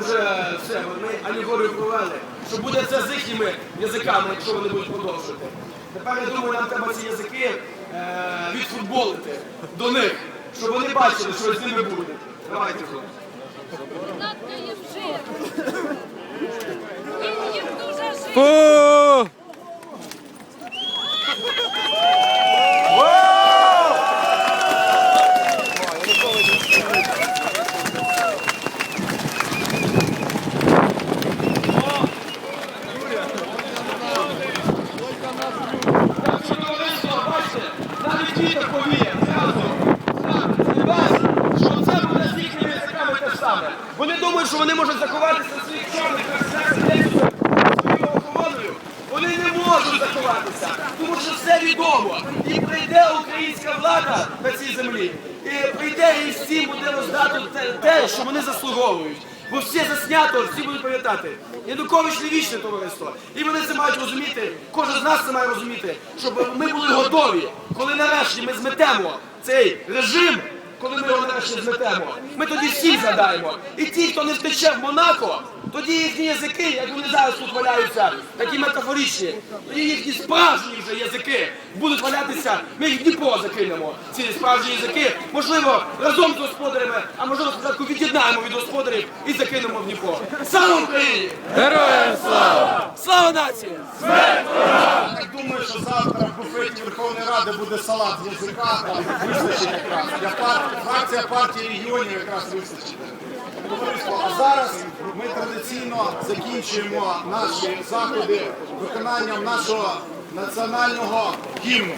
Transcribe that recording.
вже все, ми алігорію провели, що буде це з їхніми язиками, якщо вони будуть продовжувати. Тепер я думаю, нам треба ці язики е, відфутболити до них, щоб вони бачили, що з ними буде. Давайте хлопці. Надто їм жир. Він їм дуже жир. Фу! Так що товариство, бачите, навіть діток повіє, зразу. Так, це вас, що це буде з їхніми язиками те ж саме. Вони думають, що вони можуть заховатися своїх чорних своєю охороною. Вони не можуть заховатися, тому що все відомо. І прийде українська влада на цій землі, і прийде і всім буде роздати те, що вони заслуговують. Бо все заснято, всі будуть пам'ятати. Янукович не вічне товариство. І вони це мають розуміти, кожен з нас це має розуміти, щоб ми були готові, коли нарешті ми зметемо цей режим, коли ми його нарешті зметемо, ми тоді всіх згадаємо. І ті, хто не втече в Монако, тоді їхні язики, як вони зараз тут валяються, такі метафоричні, тоді їхні справжні вже язики будуть валятися, ми їх в Дніпро закинемо. Ці справжні язики, можливо, разом з господарями, а можливо спочатку від'єднаємо від господарів і закинемо в Дніпро. Слава Україні! Героям слава! Слава нації! Так думаю, що завтра в буфеті Верховної Ради буде салат з язика, вистачить якраз. Фракція партії регіонів якраз вистачить. А зараз ми традиційно закінчуємо наші заходи виконанням нашого національного гімну.